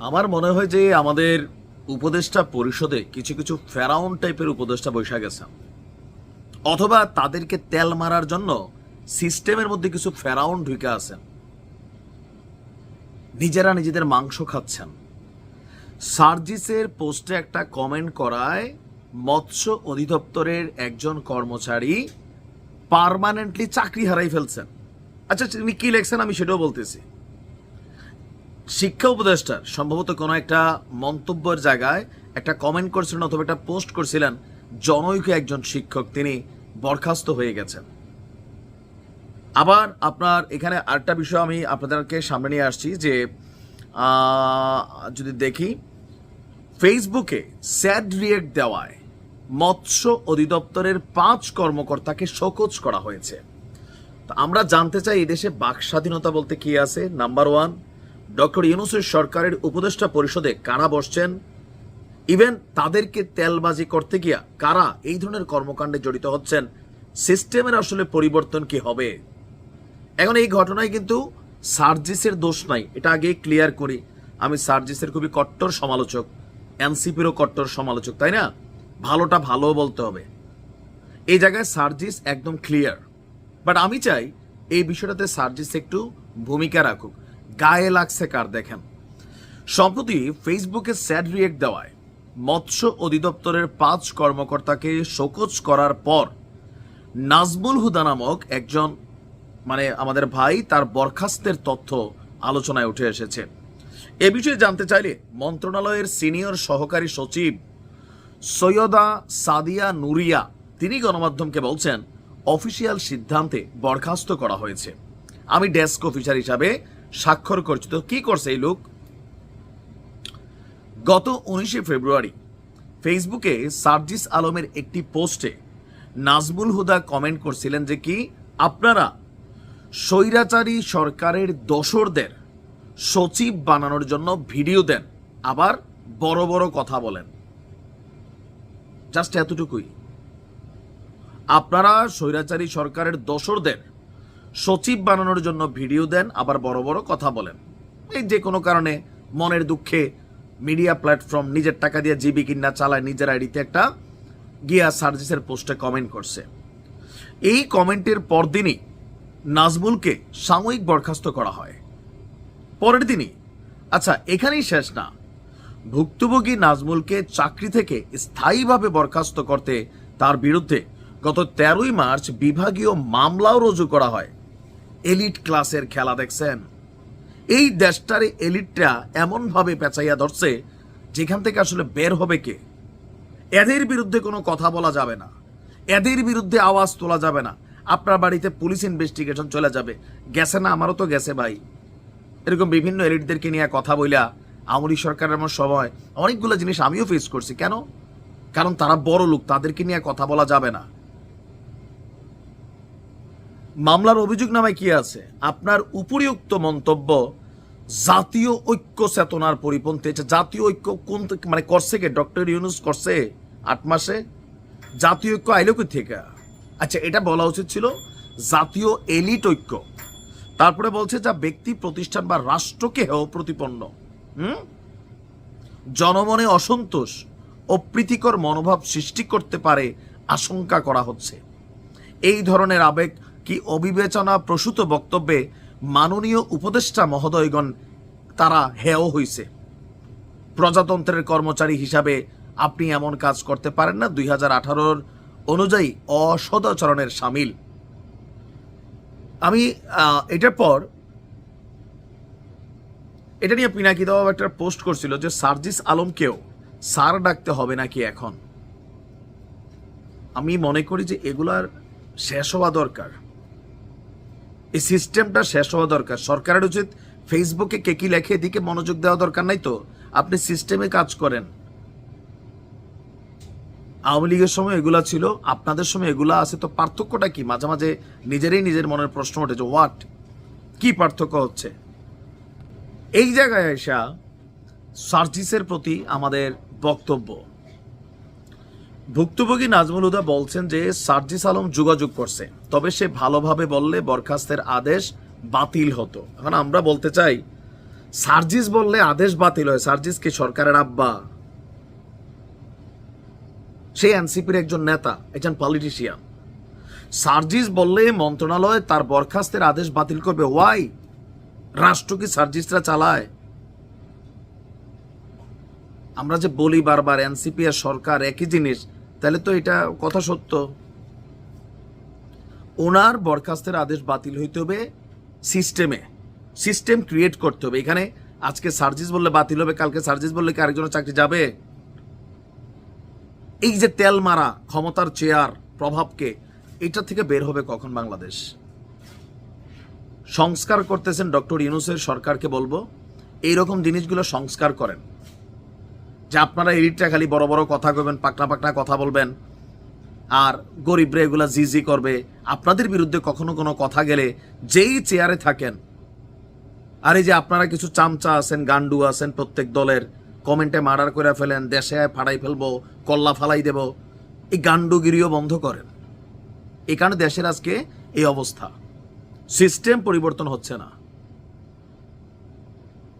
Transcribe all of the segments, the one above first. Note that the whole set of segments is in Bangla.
আমার মনে হয় যে আমাদের উপদেষ্টা পরিষদে কিছু কিছু ফেরাউন টাইপের উপদেষ্টা বৈশা গেছে। অথবা তাদেরকে তেল মারার জন্য সিস্টেমের মধ্যে কিছু ফেরাউন ঢুকে আছেন নিজেরা নিজেদের মাংস খাচ্ছেন। সার্জিসের পোস্টে একটা কমেন্ট করায়, মৎস্য অধিদপ্তরের একজন কর্মচারী পার্মানেন্টলি চাকরি হারাই ফেলছেন। আচ্ছা তিনি কি লেখছেন আমি সেটাও বলতেছি। শিক্ষা উপদেষ্টার সম্ভবত কোনো একটা মন্তব্যের জায়গায় একটা কমেন্ট করছিলেন অথবা একটা পোস্ট করছিলেন, জনৈক একজন শিক্ষক, তিনি বরখাস্ত হয়ে গেছেন। আবার আপনার এখানে আরেকটা বিষয় আমি আপনাদেরকে সামনে নিয়ে আসছি যে যদি দেখি ফেসবুকে স্যাড রিয়েক্ট দেওয়ায় মৎস্য অধিদপ্তরের পাঁচ কর্মকর্তাকে শোকজ করা হয়েছে। তো আমরা জানতে চাই এদেশে দেশে বাক স্বাধীনতা বলতে কি আছে? নাম্বার ওয়ান ডক্টর ইউনুসের সরকারের উপদেষ্টা পরিষদে কারা বসছেন? ইভেন তাদেরকে তেলবাজি করতে গিয়া কারা এই ধরনের কর্মকাণ্ডে জড়িত হচ্ছেন? সিস্টেমের আসলে পরিবর্তন কি হবে? এখন এই ঘটনায় কিন্তু সার্জিসের দোষ নাই। এটা আগে ক্লিয়ার করি। আমি সার্জিসের খুবই কট্টর সমালোচক। এনসিপিরও কট্টর সমালোচক, তাই না? ভালোটা ভালো বলতে হবে। এই জায়গায় সার্জিস একদম ক্লিয়ার বাট আমি চাই এই বিষয়টাতে সার্জিস একটু ভূমিকা রাখুক। গায়ে লাগছে কার দেখেন। সম্প্রতি ফেসবুকে স্যাড রিয়েক্ট দেওয়ায় মৎস্য অধিদপ্তরের পাঁচ কর্মকর্তাকে শোকজ করার পর নাজমুল হুদা নামক একজন মানে আমাদের ভাই তার বরখাস্তের তথ্য আলোচনায় উঠে এসেছে। এ বিষয়ে জানতে চাইলে মন্ত্রণালয়ের সিনিয়র সহকারী সচিব সৈয়দা সাদিয়া নুরিয়া, তিনি গণমাধ্যমকে বলছেন, অফিসিয়াল সিদ্ধান্তে বরখাস্ত করা হয়েছে। আমি ডেস্ক অফিসার হিসাবে স্বাক্ষর করছি। তো কি করছে এই লোক? গত উনিশে ফেব্রুয়ারি ফেসবুকে সার্জিস আলমের একটি পোস্টে নাজমুল হুদা কমেন্ট করছিলেন যে কি, আপনারা স্বৈরাচারী সরকারের দোসরদের সচিব বানানোর জন্য ভিডিও দেন, আবার বড় বড় কথা বলেন। জাস্ট এতটুকুই। আপনারা স্বৈরাচারী সরকারের দোসরদের সচিব বানানোর জন্য ভিডিও দেন, আবার বড় বড় কথা বলেন। এই যে কোনো কারণে মনের দুঃখে মিডিয়া প্ল্যাটফর্ম নিজের টাকা দিয়ে জিবি কিনা চালায়, নিজের আইডিতে একটা গিয়া সার্জিসের পোস্টে কমেন্ট করছে। এই কমেন্টের পরদিনই নাজমুলকে সাময়িক বরখাস্ত করা হয়। পরের দিনই। আচ্ছা এখানেই শেষ না। ভুক্তভোগী নাজমুলকে চাকরি থেকে স্থায়ীভাবে বরখাস্ত করতে তার বিরুদ্ধে গত তেরোই মার্চ বিভাগীয় মামলাও রুজু করা হয়। এলিট ক্লাসের খেলা দেখছেন। এই দেশটার এলিটটা এমনভাবে পেঁচাইয়া ধরছে, যেখান থেকে আসলে বের হবে কে? এদের বিরুদ্ধে কোনো কথা বলা যাবে না। এদের বিরুদ্ধে আওয়াজ তোলা যাবে না। আপনার বাড়িতে পুলিশ ইনভেস্টিগেশন চলে যাবে। গেছে না? আমারও তো গেছে ভাই। এরকম বিভিন্ন এলিটদেরকে নিয়ে কথা বইলা আমলি সরকারের আমার সময় অনেকগুলো জিনিস আমিও ফেস করছি। কেন? কারণ তারা বড় লোক, তাদেরকে নিয়ে কথা বলা যাবে না। মামলার অভিযোগ নামায় কি আছে? আপনার উপরিউক্ত মন্তব্য, জাতীয় ঐক্য চেতনার পরিপন্থী। জাতীয় ঐক্য কোন মানে করছে কে? ডক্টর ইউনুস করছে আট মাসে। জাতীয় ঐক্য আইলো কই থেকে আচ্ছা এটা বলা উচিত ছিল জাতীয় এলিট ঐক্য। তারপরে বলছে যা ব্যক্তি, প্রতিষ্ঠান বা রাষ্ট্রকে হেয় প্রতিপন্ন। হুম? জনমনে অসন্তোষ ও প্রীতিকর মনোভাব সৃষ্টি করতে পারে আশঙ্কা করা হচ্ছে। এই ধরনের আবেগ কি অবিবেচনা প্রসূত বক্তব্যে মাননীয় উপদেষ্টা মহোদয়গণ তারা হেয় হইছে। প্রজাতন্ত্রের কর্মচারী হিসাবে আপনি এমন কাজ করতে পারেন না, দুই হাজার আঠারোর অনুযায়ী অসদাচরণের সামিল। আমি এটার পর এটা নিয়ে পিনাকি দাও একটা পোস্ট করছিল যে সার্জিস আলমকেও সার ডাকতে হবে নাকি এখন। আমি মনে করি যে এগুলার শেষ হওয়া দরকার। এই সিস্টেমটা শেষ হওয়া দরকার। সরকারের উচিত ফেসবুকে কে কি লেখে, এদিকে মনোযোগ দেওয়া দরকার নাই তো। আপনি সিস্টেমে কাজ করেন। আওয়ামী লীগের সময় এগুলা ছিল, আপনাদের সময় এগুলা আছে, তো পার্থক্যটা কি? মাঝে মাঝে নিজেরই নিজের মনের প্রশ্ন ওঠে যে হোয়াট কি পার্থক্য হচ্ছে? এই জায়গায় এসা সার্জিসের প্রতি আমাদের বক্তব্য। ভুক্তভোগী নাজমুল হুদা বলছেন যে সার্জিস আলম যোগাযোগ করছে, তবে সে ভালোভাবে বললে বরখাস্তের আদেশ বাতিল হতো। এখন আমরা বলতে চাই, সার্জিস বললে আদেশ বাতিল হয়, সার্জিস কি সরকারের আব্বা? সে এনসিপির একজন নেতা, একজন পলিটিশিয়ান সার্জিস বললে মন্ত্রণালয় তার বরখাস্তের আদেশ বাতিল করবে ওয়াই রাষ্ট্র কি সার্জিসরা চালায়? আমরা যে বলি বারবার, এনসিপি আর সরকার একই জিনিস তাহলে তো এটা কথা সত্য। ওনার বরখাস্তের আদেশ বাতিল হইতে হবে সিস্টেমে। সিস্টেম ক্রিয়েট করতে হবে। এখানে আজকে সার্জিস বললে বাতিল হবে, কালকে সার্জিস বললে কি আরেকজনের চাকরি যাবে? এই যে তেল মারা, ক্ষমতার চেয়ার, প্রভাবকে, এটা থেকে বের হবে কখন বাংলাদেশ? সংস্কার করতেছেন ডক্টর ইউনুসের সরকারকে বলব, এইরকম জিনিসগুলো সংস্কার করেন। যে আপনারা এডিটটা খালি বড় বড় কথা কবেন পাকনা পাকনা কথা বলবেন, আর গরিবরা এগুলা জি জি করবে, আপনাদের বিরুদ্ধে কখনো কোনো কথা গেলে যেই চেয়ারে থাকেন, আর এই যে আপনারা কিছু চামচা আছেন, গান্ডু আছেন প্রত্যেক দলের, কমেন্টে মার্ডার করে ফেলেন, দেশে ফাড়াই ফেলব, কল্লা ফালাই দেব, এই গান্ডুগিরিও বন্ধ করেন। এই কারণে দেশের আজকে এই অবস্থা। সিস্টেম পরিবর্তন হচ্ছে না।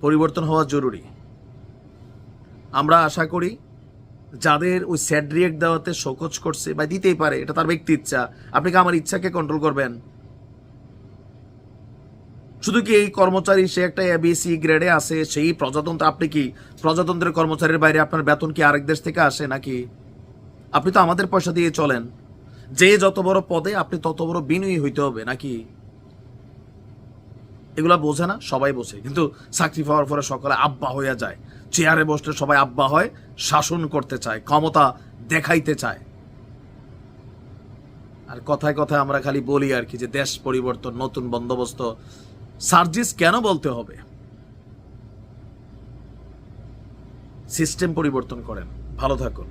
পরিবর্তন হওয়া জরুরি। আমরা আশা করি যাদের ওই স্যাড রিয়েক্ট দেওয়াতে শোকজ করছে বা দিতেই পারে, এটা তার ব্যক্তি ইচ্ছা। আপনি কি আমার ইচ্ছাকে কন্ট্রোল করবেন? শুধু কি এই কর্মচারী, সে একটা এবিসি গ্রেডে আছে, সেই প্রজাতন্ত্র, আপনি কি প্রজাতন্ত্রের কর্মচারীর বাইরে আপনার বেতন কি আরেক দেশ থেকে আসে নাকি? আপনি তো আমাদের পয়সা দিয়ে চলেন। যে যত বড় পদে, আপনি তত বড় বিনয়ী হইতে হবে নাকি? এগুলা বোঝে না, সবাই বোঝে। কিন্তু চাকরি পাওয়ার পরে সকালে আব্বা হইয়া যায়। চেয়ারে বসলে সবাই আব্বা হয়, শাসন করতে চায়, ক্ষমতা দেখাইতে চায়। আর কথায় কথায় আমরা খালি বলি আর কি যে দেশ পরিবর্তন, নতুন বন্দোবস্ত। সার্জিস কেন বলতে হবে? সিস্টেম পরিবর্তন করেন। ভালো থাকুন।